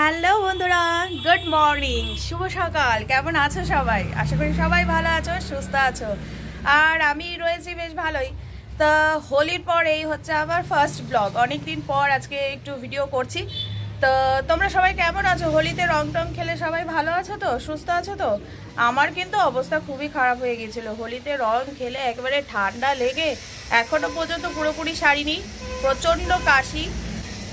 Hello বন্ধুরা good morning শুভ সকাল, কেমন আছো সবাই? আশা করি সবাই ভালো আছো, সুস্থ আছো। আর আমি রয়েছি বেশ ভালোই। তো হোলির পর এই হচ্ছে আমার ফার্স্ট ব্লগ অনেক দিন পর আজকে একটু ভিডিও করছি। তো তোমরা সবাই কেমন আছো? হোলিতে রং টং খেলে সবাই ভালো আছো তো? সুস্থ আছো তো? আমার কিন্তু অবস্থা খুবই খারাপ হয়ে গেছিল। হোলিতে রং খেলে একেবারে ঠান্ডা লেগে এখনও পর্যন্ত পুরোপুরি সারিনি। প্রচণ্ড কাশি।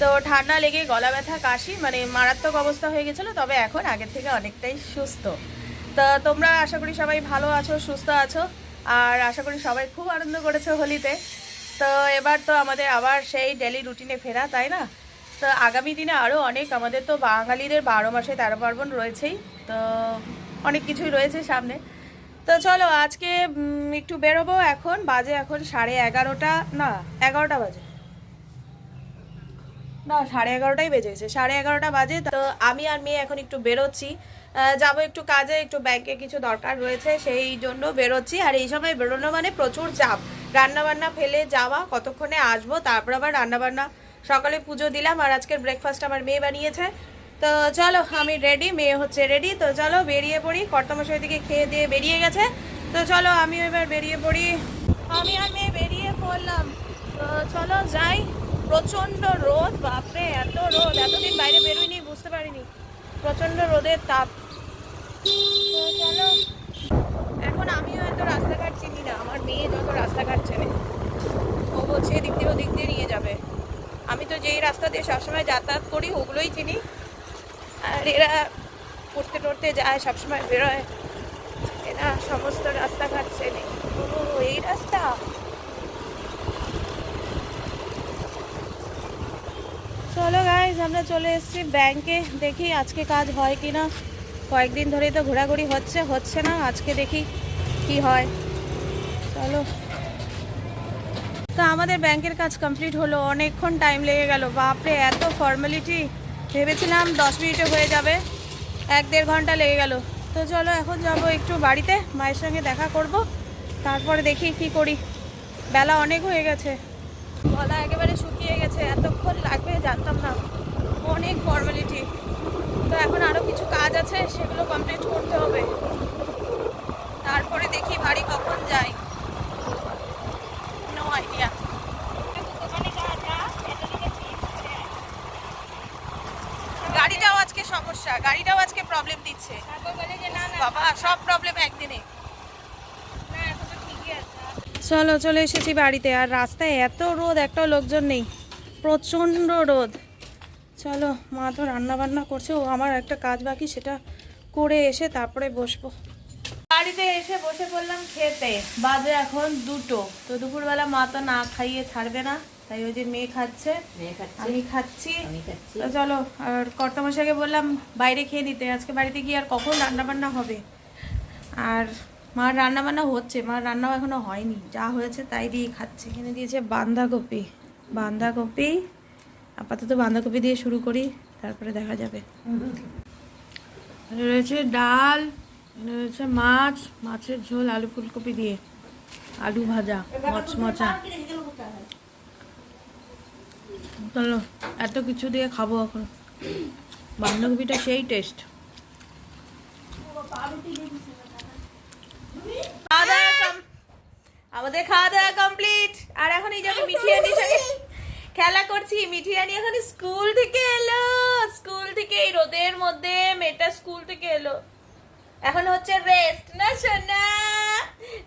তো ঠান্ডা লেগে গলা ব্যথা, কাশি মানে মারাত্মক অবস্থা হয়ে গেছিল, তবে এখন আগের থেকে অনেকটাই সুস্থ। তো তোমরা আশা করি সবাই ভালো আছো, সুস্থ আছো, আর আশা করি সবাই খুব আনন্দ করেছ হোলিতে। তো এবার তো আমাদের আবার সেই ডেলি রুটিনে ফেরা, তাই না? তো আগামী দিনে আরও অনেক আমাদের তো বাঙালিদের বারো মাসে তেরো পার্বণ রয়েছেই, তো অনেক কিছুই রয়েছে সামনে। তো চলো আজকে একটু বেরোবো এখন, বাজে এখন সাড়ে এগারোটা, না, এগারোটা বাজে। না, সাড়ে এগারোটাই বেজেছে সাড়ে এগারোটা বাজে, তো আমি আর মেয়ে এখন একটু বেরোচ্ছি। যাব একটু কাজে, একটু ব্যাংকে কিছু দরকার রয়েছে, সেই জন্য বেরোচ্ছি। আর এই সময় বেরোনো মানে প্রচুর চাপ। রান্না বান্না ফেলে যাওয়া, কতক্ষণে আসব, তারপর আবার রান্না বান্না সকালে পুজো দিলাম, আর আজকের ব্রেকফাস্ট আমার মেয়ে বানিয়েছে। তো চলো, আমি রেডি মেয়ে হচ্ছে রেডি তো চলো, বেরিয়ে পড়ি। কর্তামশাই দিকে খেয়ে দিয়ে বেরিয়ে গেছে। তো চলো আমি এবার বেরিয়ে পড়ি। আমি আর মেয়ে বেরিয়ে পড়লাম। তো চলো, যাই। প্রচণ্ড রোদ, বাপরে, এত রোদ। এতদিন বাইরে বেরোইনি, বুঝতে পারিনি। প্রচণ্ড রোদের তাপ। এখন আমিও এত রাস্তাঘাট চিনি না, আমার মেয়ে যত রাস্তাঘাট চেনে, ও বলছে, এদিক দিয়ে ওদিক দিয়ে নিয়ে যাবে। আমি তো যেই রাস্তা দিয়ে সবসময় যাতায়াত করি, ওগুলোই চিনি। আর এরা পড়তে টড়তে যায়, সবসময় বেরোয়। এরা সমস্ত রাস্তাঘাট চেনে ও এই রাস্তা চলো গাইজ আমরা চলে এসেছি ব্যাংকে দেখি আজকে কাজ হয় কি না কয়েকদিন ধরেই তো ঘোরাঘুরি হচ্ছে হচ্ছে না, আজকে দেখি কি হয়। চলো। তো আমাদের ব্যাংকের কাজ কমপ্লিট হলো, অনেকক্ষণ টাইম লেগে গেল। বাপরে, এত ফর্মালিটি ভেবেছিলাম দশ মিনিটে হয়ে যাবে, এক দেড় ঘণ্টা লেগে গেল। তো চলো, এখন যাব একটু বাড়িতে, মায়ের সঙ্গে দেখা করব, তারপরে দেখি কি করি। বেলা অনেক হয়ে গেছে। গলা একেবারে শুকিয়ে গেছে, এতক্ষণ লাগবে, জানতাম না। অনেক ফর্মালিটি তো এখন আরও কিছু কাজ আছে, সেগুলো কমপ্লিট করতে হবে। তারপরে দেখি বাড়ি কখন যাই। নো আইডিয়া গাড়িটাও আজকে সমস্যা, গাড়িটাও আজকে প্রবলেম দিচ্ছে। বাবা, সব প্রবলেম একদিনে। চলো, চলে এসেছি বাড়িতে। আর রাস্তায় এত রোদ, একটাও লোকজন নেই। প্রচণ্ড রোদ। চলো মা তো রান্না বান্না করছে ও আমার একটা কাজ বাকি সেটা করে এসে তারপরে বসবো। বাড়িতে এসে বসে পড়লাম খেতে। বাজে এখন দুটো। তো দুপুরবেলা মা তো না খাইয়ে ছাড়বে না তাই ওই যে মেয়ে খাচ্ছে। আমি খাচ্ছি। তো চলো আর কর্তামশাইকে বললাম বাইরে খেয়ে নিতে। আজকে বাড়িতে গিয়ে আর কখন রান্না বান্না হবে? আর মার রান্না বান্না হচ্ছে মার রান্নাও এখনও হয়নি। যা হয়েছে তাই দিয়ে খাচ্ছে। এখানে দিয়েছে বাঁধাকপি। বাঁধাকপি আপাতত বাঁধাকপি দিয়ে শুরু করি তারপরে দেখা যাবে। রয়েছে ডাল রয়েছে মাছ মাছের ঝোল আলু ফুলকপি দিয়ে। আলু ভাজা মচমচা। চলো এত কিছু দিয়ে খাব এখন। বাঁধাকপিটা সেই টেস্ট আমাদের খাওয়া দাওয়া কমপ্লিট আর এখন এই যে আমি মিঠিয়ানির সঙ্গে খেলা করছি মিঠিয়ানি এখন স্কুল থেকে এলো। স্কুল থেকে এই রোদের মধ্যে মেয়েটা স্কুল থেকে এলো। এখন হচ্ছে রেস্ট না সোনা?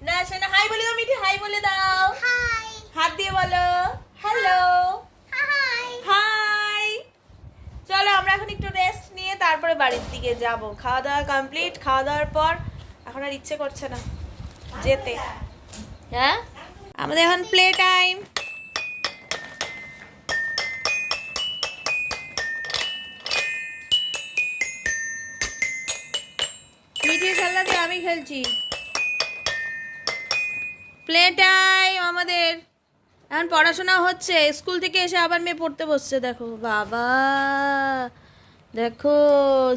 না সোনা হাই বলে দাও মিঠি হাই বলে দাও। হাত দিয়ে বলো। হ্যালো হাই চলো আমরা এখন একটু রেস্ট নিয়ে তারপরে বাড়ির দিকে যাব। খাওয়া দাওয়া কমপ্লিট খাওয়া দাওয়ার পর এখন আর ইচ্ছে করছে না। যেতে। হ্যাঁ। আমাদের এখন প্লে টাইম মিঠির খেলা দিয়ে আমি খেলছি। প্লে টাইম আমাদের। এখন পড়াশোনা হচ্ছে, স্কুল থেকে এসে আবার মেয়ে পড়তে বসছে, দেখো, বাবা। দেখো,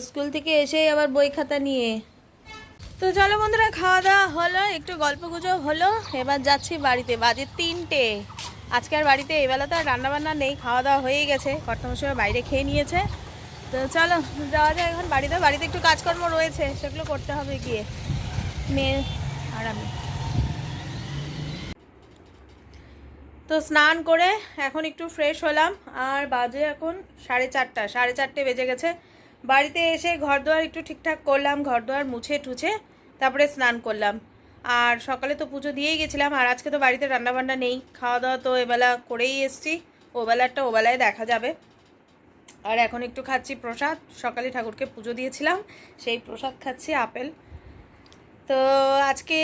স্কুল থেকে এসে আবার বই খাতা নিয়ে। তো চলো বন্ধুরা, খাওয়া দাওয়া হলো, একটু গল্প গুজব হলো, এবার যাচ্ছি বাড়িতে, বাজে তিনটে। আজকে আর বাড়িতে এবেলা তো আর রান্নাবান্না নেই, খাওয়া দাওয়া হয়ে গেছে, কর্তামশাই বাইরে খেয়ে নিয়েছে। তো চলো, যাওয়া যায় এখন বাড়িতে। বাড়িতে একটু কাজকর্ম রয়েছে, সেগুলো করতে হবে গিয়ে। মেয়ে আর আমি। তো স্নান করে এখন একটু ফ্রেশ হলাম, আর বাজে এখন সাড়ে চারটা, সাড়ে চারটে বেজে গেছে। বাড়িতে এসে ঘর দুয়ার একটু ঠিকঠাক করলাম ঘর দুয়ার মুছে টুছে, তারপরে স্নান করলাম। আর সকালে তো পুজো দিয়েই গেছিলাম, আর আজকে তো বাড়িতে রান্নাবান্না নেই। খাওয়া দাওয়া তো এবেলা করেই এসছি, ওবেলারটা ওবেলায় দেখা যাবে। আর এখন একটু খাচ্ছি প্রসাদ। সকালে ঠাকুরকে পুজো দিয়েছিলাম, সেই প্রসাদ খাচ্ছি, আপেল। তো আজকে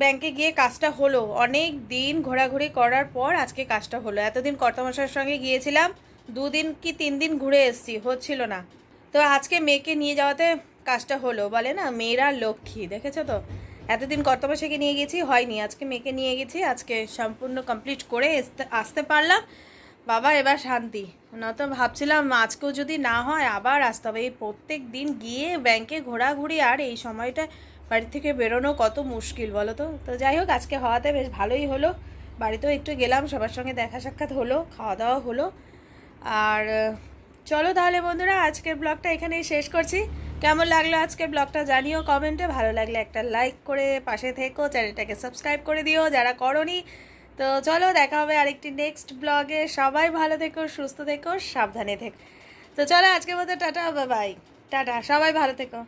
ব্যাংকে গিয়ে কাজটা হলো। অনেক দিন ঘোরাঘুরি করার পর আজকে কাজটা হলো। এতদিন কর্তামশার সঙ্গে গিয়েছিলাম, দুদিন কি তিন দিন ঘুরে এসেছি, হচ্ছিল না। তো আজকে মেয়েকে নিয়ে যাওয়াতে কাজটা হলো, বলে না, মেয়েরা লক্ষ্মী, দেখেছ তো? এতদিন কর্তামশাইকে নিয়ে গেছি, হয়নি। আজকে মেয়েকে নিয়ে গেছি, আজকে সম্পূর্ণ কমপ্লিট করে আসতে পারলাম। বাবা, এবার শান্তি। নয়তো ভাবছিলাম আজকেও যদি না হয় আবার আসতে হবে এই প্রত্যেক দিন গিয়ে ব্যাংকে ঘোরাঘুরি আর এই সময়টা বাড়ি থেকে বেরোনো কত মুশকিল, বলো তো? তো যাই হোক, আজকে হওয়াতে বেশ ভালোই হলো। বাড়িতেও একটু গেলাম, সবার সঙ্গে দেখা সাক্ষাৎ হলো, খাওয়া দাওয়া হলো। আর, চলো তাহলে বন্ধুরা, আজকের ব্লগটা এখানেই শেষ করছি। কেমন লাগল আজকের ব্লগটা জানিও কমেন্টে। ভালো লাগলে একটা লাইক করে পাশে থেকো, চ্যানেলটাকে সাবস্ক্রাইব করে দিও। যারা করনি তো চলো দেখা হবে আরেকটি নেক্সট ব্লগে সবাই ভালো থেকো, সুস্থ থেকো, সাবধানে থেকো। তো চলো আজকের মতো টাটা বাই টাটা, সবাই ভালো থেকো।